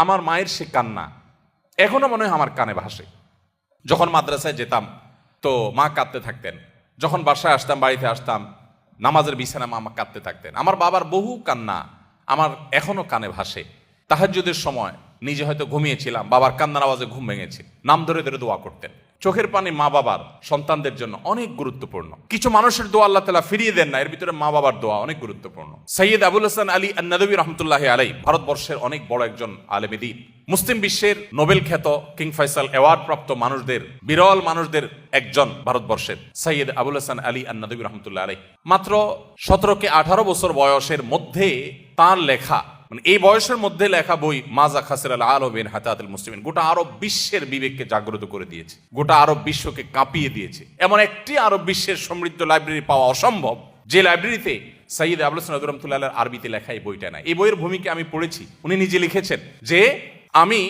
আমার মায়ের সে কান্না। এখনও মনে হয় আমার কানে ভাসে। যখন মাদ্রাসায় যেতাম, তো মা কাঁদতে থাকতেন। যখন বাসায় আসতাম, বাড়িতে আসতাম, নামাজের বিছানা মা কাঁদতে থাকতেন। আমার বাবার বহু কান্না আমার এখনও কানে ভাসে। তাহাজ্জুদের সময় নিজে হয়তো ঘুমিয়েছিলাম, বাবার কান্নার আওয়াজে ঘুম ভেঙেছে। নাম ধরে ধরে দোয়া করতেন। চোখের পানি মা বাবার সন্তানদের জন্য অনেক গুরুত্বপূর্ণ। কিছু মানুষের দোয়া আল্লাহ তালা ফিরিয়ে দেন না, এর ভিতরে মা বাবার দোয়া অনেক গুরুত্বপূর্ণ। সৈয়দ আবুল হাসান আলী আন্নাদবী রহমতুল্লাহ আলাই ভারতবর্ষের অনেক বড় একজন আলেমেদিন মুসলিম বিশ্বের নোবেল খ্যাত কিং ফয়সাল অ্যাওয়ার্ড প্রাপ্ত মানুষদের, বিরল মানুষদের একজন ভারতবর্ষের সৈয়দ আবুল হাসান আলী আন্নাদবী রহমতুল্লাহ আলাই মাত্র সতেরো কে আঠারো বছর বয়সের মধ্যে তার লেখা মানে এই বয়সের মধ্যে লেখা বই মাজা খাসির আল আলমিন হাতাতুল মুসলিমিন। গোটা আরব বিশ্বের বিবেককে জাগ্রত করে দিয়েছে। গোটা আরব বিশ্বকে কাঁপিয়ে দিয়েছে। এমন একটি আরব বিশ্বের সমৃদ্ধ লাইব্রেরি পাওয়া অসম্ভব, যে লাইব্রেরিতে সৈয়দ আবুল হাসান রহমতুল্লাহ আরবিতে লেখা এই বইটা না এই বইয়ের ভূমিকা আমি পড়েছি। উনি নিজে লিখেছেন যে, আমি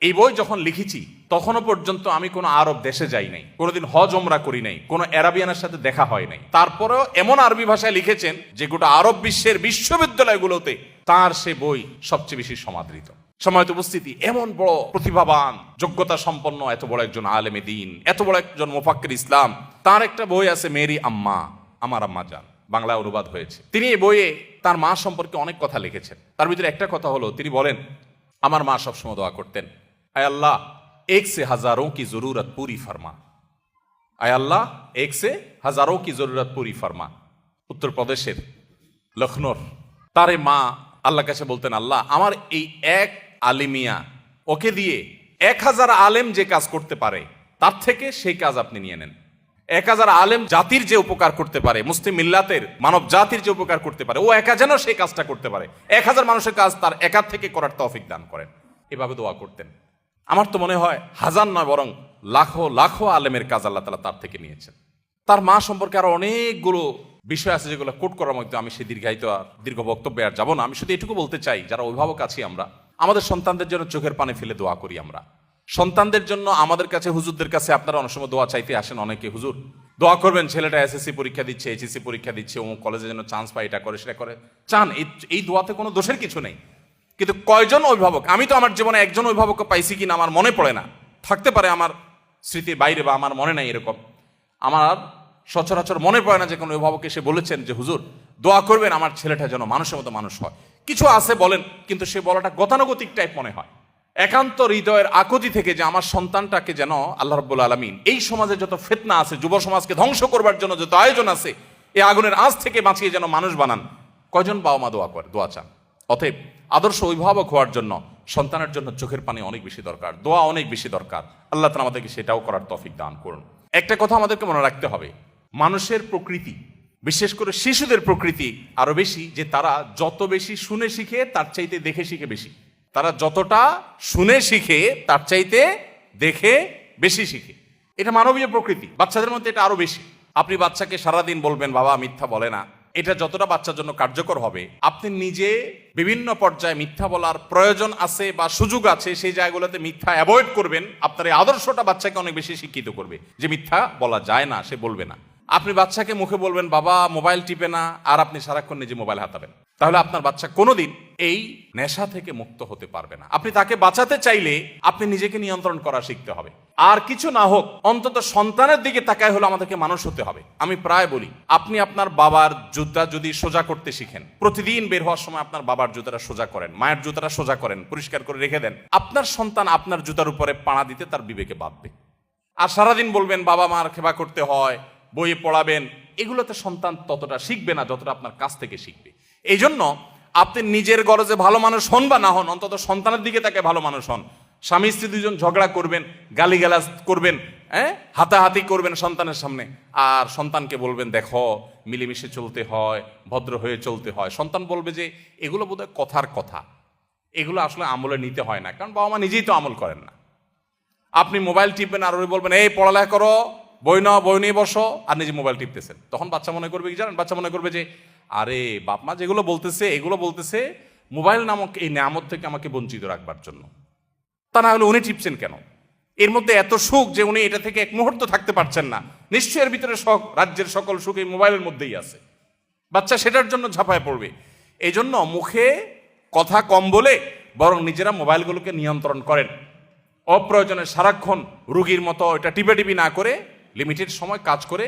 এই বই যখন লিখেছি, তখনও পর্যন্ত আমি কোনো আরব দেশে যাই নাই। কোনোদিন হজ ওমরা করি নাই। কোনো অ্যারাবিয়ানের সাথে দেখা হয় নাই। তারপরেও এমন আরবি ভাষায় লিখেছেন যে, গোটা আরব বিশ্বের বিশ্ববিদ্যালয়গুলোতে তার সে বই সবচেয়ে বেশি সমাদৃত। সময়ত উপস্থিতি, এমন বড় প্রতিভাবান যোগ্যতা সম্পন্ন এত বড় একজন আলেমে দিন, এত বড় একজন মোফাক্কের ইসলাম, তার একটা বই আছে মেরি আম্মা, আমার আম্মা যান বাংলায় অনুবাদ হয়েছে। তিনি এই বইয়ে তার মা সম্পর্কে অনেক কথা লিখেছেন। তার ভিতরে একটা কথা হলো, তিনি বলেন, আমার মা সবসময় দোয়া করতেন, আয় আল্লাহ এক সে হাজারো কি জরুরত পুরি ফার্মা। আয় আল্লাহ এক সে হাজারো কি জরুরত পুরি ফার্মা। উত্তরপ্রদেশের লখনৌর, তারে মা আল্লাহ কাছে বলতেন, আল্লাহ, আমার এই এক আলিমিয়া, ওকে দিয়ে এক হাজার আলেম যে কাজ করতে পারে, তার থেকে সেই কাজ আপনি নিয়ে নেন। এক হাজার আলেম জাতির যে উপকার করতে পারে, মুসলিম মিল্লাতের মানব জাতির যে উপকার করতে পারে, ও একা যেন সেই কাজটা করতে পারে। এক হাজার মানুষের কাজ তার একার থেকে করার তৌফিক দান করেন। এভাবে দোয়া করতেন। আমার তো মনে হয়, হাজার নয়, বরং লাখো লাখো আলেমের কাজ আল্লাহ তালা তার থেকে নিয়েছেন। তার মা সম্পর্কে আরও অনেকগুলো বিষয় আছে যেগুলো কোট করার মধ্যে আমি সেই দীর্ঘায়িত আর দীর্ঘ বক্তব্যে আর যাব না। আমি শুধু এটুকু বলতে চাই, যারা অভিভাবক আছি আমরা, আমাদের সন্তানদের জন্য চোখের পানে ফেলে দোয়া করি আমরা। সন্তানদের জন্য আমাদের কাছে, হুজুরদের কাছে আপনারা অনেক সময় দোয়া চাইতে আসেন অনেকে, হুজুর, দোয়া করবেন, ছেলেটা এসএসসি পরীক্ষা দিচ্ছে এইচএসসি পরীক্ষা দিচ্ছে ও কলেজে যেন চান্স পায়, এটা করে, সেটা করে। চান, এই এই দোয়াতে কোনো দোষের কিছু নেই। কিন্তু কয়জন অভিভাবক, আমি তো আমার জীবনে একজন অভিভাবককে পাইছি কিনা আমার মনে পড়ে না। থাকতে পারে আমার স্মৃতির বাইরে বা আমার মনে নাই এরকম। আমার সচরাচর মনে পড়ে না যে কোনো অভিভাবক এসে বলেছেন যে, হুজুর, দোয়া করবেন আমার ছেলেটা যেন মানুষের মতো মানুষ হয়। কিছু আছে বলেন, কিন্তু সে বলাটা গতানুগতিক টাইপ মনে হয়। একান্ত হৃদয়ের আকতি থেকে যে আমার সন্তানটাকে যেন আল্লাহ রব্বুল আলমিন, এই সমাজে যত ফেতনা আছে, যুব সমাজকে ধ্বংস করবার জন্য যত আয়োজন আছে এই আগুনের আঁচ থেকে বাঁচিয়ে যেন মানুষ বানান, কয়জন বাবা মা দোয়া করে, দোয়া চান? অতএব আদর্শ অভিভাবক হওয়ার জন্য সন্তানের জন্য চোখের পানি অনেক বেশি দরকার, দোয়া অনেক বেশি দরকার। আল্লাহ তালা আমাদেরকে সেটাও করার তফিক দান করুন। একটা কথা আমাদেরকে মনে রাখতে হবে মানুষের প্রকৃতি, বিশেষ করে শিশুদের প্রকৃতি আরও বেশি যে তারা যত বেশি শুনে শিখে, তার চাইতে দেখে শিখে বেশি। তারা যতটা শুনে শিখে, তার চাইতে দেখে বেশি শিখে। এটা মানবীয় প্রকৃতি, বাচ্চাদের মধ্যে এটা আরও বেশি। আপনি বাচ্চাকে সারাদিন বলবেন, বাবা, মিথ্যা বলে না। এটা যতটা বাচ্চার জন্য কার্যকর হবে, আপনি নিজে বিভিন্ন পর্যায়ে মিথ্যা বলার প্রয়োজন আছে বা সুযোগ আছে, সেই জায়গাগুলোতে মিথ্যা অ্যাভয়েড করবেন, আপনার এই আদর্শটা বাচ্চাকে অনেক বেশি শিক্ষিত করবে। যে মিথ্যা বলা যায় না, সে বলবে না। আপনি বাচ্চাকে মুখে বলবেন, বাবা, মোবাইল টিপে না, আর আপনি সারাক্ষণ নিজে মোবাইল হাতাবেন। তাহলে আপনার বাচ্চা কোনোদিন এই নেশা থেকে মুক্ত হতে পারবে না। আপনি তাকে বাঁচাতে চাইলে আপনি নিজেকে নিয়ন্ত্রণ করা শিখতে হবে। আর কিছু না হোক, অন্তত সন্তানের দিকে তাকায় হলে আমাদেরকে মানুষ হতে হবে। আমি প্রায় বলি, আপনি আপনার বাবার জুতা যদি সোজা করতে শিখেন, প্রতিদিন বের হওয়ার সময় আপনার বাবার জুতাটা সোজা করেন, মায়ের জুতাটা সোজা করেন, পরিষ্কার করে রেখে দেন, আপনার সন্তান আপনার জুতার উপরে পাড়া দিতে তার বিবেকে বাঁধবে। আর সারাদিন বলবেন, বাবা মার খেবা করতে হয় বইয়ে পড়াবেন, এগুলোতে সন্তান ততটা শিখবে না যতটা আপনার কাছ থেকে শিখবে। এই জন্য আপনি নিজের গরজে ভালো মানুষ হন বা না হন, অন্তত সন্তানের দিকে তাকে ভালো মানুষ হন। স্বামী স্ত্রী দুজন ঝগড়া করবেন, গালিগালাজ করবেন হ্যাঁ? হাতাহাতি করবেন সন্তানের সামনে। আর সন্তানকে বলবেন, দেখো, মিলেমিশে চলতে হয়, ভদ্র হয়ে চলতে হয়। সন্তান বলবে যে, এগুলো বোধহয় কথার কথা। এগুলো আসলে আমলে নিতে হয় না। কারণ বাবা মা নিজেই তো আমল করেন না। আপনি মোবাইল টিপবেন আর ওই বলবেন, এই পড়ালেখা করো। বই নাও, বই নিয়ে বসো। আর নিজে মোবাইল টিপতেছেন। তখন বাচ্চা মনে করবে কি জানেন? বাচ্চা মনে করবে যে, আরে, বাপ মা যেগুলো বলতেছে, এগুলো বলতেছে মোবাইল নামক এই নামত থেকে আমাকে বঞ্চিত রাখবার জন্য। তা না হলে উনি টিপছেন কেন? এর মধ্যে এত সুখ যে উনি এটা থেকে এক মুহূর্ত থাকতে পারছেন না। নিশ্চয়ই এর ভিতরে শখ, রাজ্যের সকল সুখ এই মোবাইলের মধ্যেই আছে। বাচ্চা সেটার জন্য ঝাঁপায় পড়বে। এই জন্য মুখে কথা কম বলে বরং নিজেরা মোবাইলগুলোকে নিয়ন্ত্রণ করেন। অপ্রয়োজনে সারাক্ষণ রুগীর মতো এটা টিপে টিপি না করে লিমিটেড সময় কাজ করে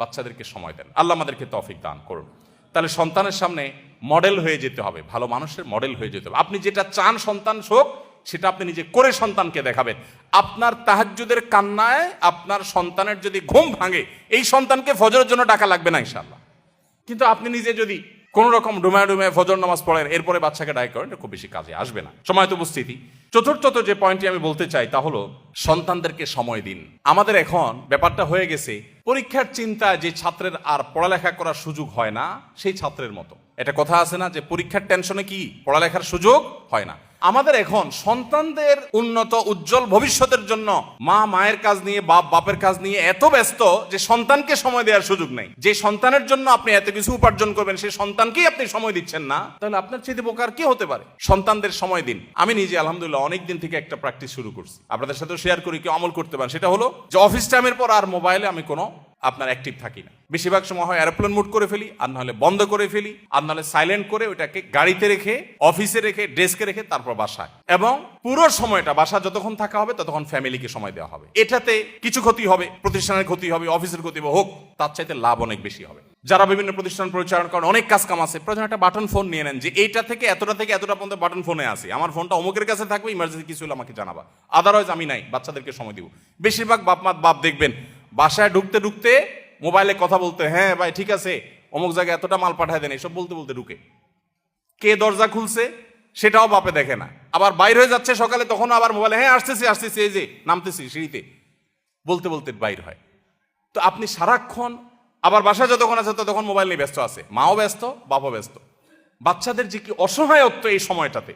বাচ্চাদেরকে সময় দেন। আল্লাহ আমাদেরকে তফিক দান করুন। তাহলে সন্তানের সামনে মডেল হয়ে যেতে হবে, ভালো মানুষের মডেল হয়ে যেতে হবে। আপনি যেটা চান সন্তান হোক, সেটা আপনি নিজে করে সন্তানকে দেখাবেন। আপনার তাহাজ্জুদের কান্নায় আপনার সন্তানের যদি ঘুম ভাঙে, এই সন্তানকে ফজরের জন্য টাকা লাগবে না ইনশাল্লাহ কিন্তু আপনি নিজে যদি কোন রকম ডুমায় ডুমায় ফজর নামাজ পড়েন, এরপরে বাচ্চাকে ডায় করেন খুব বেশি কাজে আসবে না। সময় তো উপস্থিতি। চতুর্থত যে পয়েন্টটি আমি বলতে চাই, তা হলো সন্তানদেরকে সময় দিন। আমাদের এখন ব্যাপারটা হয়ে গেছে, পরীক্ষার চিন্তা যে ছাত্রের আর পড়ালেখা করার সুযোগ হয় না, সেই ছাত্রের মতো। এটা কথা আছে না যে পরীক্ষার টেনশনে কি? পড়ালেখার সুযোগ হয় না। আমাদের এখন সন্তানদের উন্নত, উজ্জ্বল ভবিষ্যতের জন্য মা, মায়ের কাজ নিয়ে, বাপ, বাপের কাজ নিয়ে এত ব্যস্ত যে সন্তানকে সময় দেওয়ার সুযোগ নেই। যে সন্তানের জন্য আপনি এত কিছু উপার্জন করবেন সেই সন্তানকেই আপনি সময় দিচ্ছেন না। তাহলে আপনার চেয়ে বোকার কি হতে পারে? সন্তানদের সময় দিন। আমি নিজে, আলহামদুলিল্লাহ অনেক দিন থেকে একটা প্র্যাকটিস শুরু করছি। আপনাদের সাথে শেয়ার করি কি আমল করতে পারেন। সেটা হলো যে অফিস টাইমের পর আর মোবাইলে আমি কোনো আপনার অ্যাক্টিভ থাকি না। বেশিরভাগ সময় হয় এরোপ্লেন মুড করে ফেলি, আর নাহলে বন্ধ করে ফেলি, আর নাহলে সাইলেন্ট করে ওটাকে গাড়িতে রেখে অফিসে রেখে ডেস্কে রেখে তারপর বাসায়। এবং পুরো সময়টা বাসা যতক্ষণ থাকা হবে, ততক্ষণ ফ্যামিলিকে সময় দেওয়া হবে। এটাতে কিছু ক্ষতি হবে, প্রতিষ্ঠানের ক্ষতি হবে অফিসের ক্ষতি হবে, হোক, তার চাইতে লাভ অনেক বেশি হবে। যারা বিভিন্ন প্রতিষ্ঠান পরিচালনা করেন, অনেক কাজ কাম আছে, প্রয়োজন একটা বাটন ফোন নিয়ে নেন যে, এইটা থেকে এতটা থেকে এতটা পর্যন্ত বাটন ফোনে আছে। আমার ফোনটা অমুকের কাছে থাকবে ইমার্জেন্সি কিছু হলে আমাকে জানাবা। আদারওয়াইজ আমি নাই, বাচ্চাদেরকে সময় দিব। বেশিরভাগ বাপ মা বাপ দেখবেন বাসায় ঢুকতে ঢুকতে মোবাইলে কথা বলতে হ্যাঁ ভাই, ঠিক আছে, অমুক জায়গায় এতটা মাল পাঠায় দেন, এসব বলতে বলতে ঢুকে। কে দরজা খুলছে সেটাও বাপে দেখে না। আবার বাইর হয়ে যাচ্ছে সকালে তখন আবার মোবাইলে হ্যাঁ আসতেছি আসতেছি, এই যে, নামতেছি সিঁড়িতে। বলতে বলতে বাইর হয়। তো আপনি সারাক্ষণ, আবার বাসা যতক্ষণ আছে ততক্ষণ মোবাইল নিয়ে ব্যস্ত আছে। মাও ব্যস্ত, বাপও ব্যস্ত। বাচ্চাদের যে কি অসহায়ত্ব এই সময়টাতে,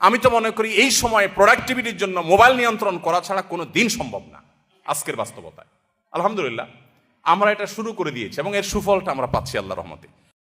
আমি তো মনে করি এই সময়ে প্রোডাক্টিভিটির জন্য মোবাইল নিয়ন্ত্রণ করা ছাড়া কোনো দিন সম্ভব না, আজকের বাস্তবতায়। আলহামদুলিল্লাহ আমরা এটা শুরু করে দিয়েছি এবং এর সুফলটা আমরা পাচ্ছি আল্লাহ রহমতে।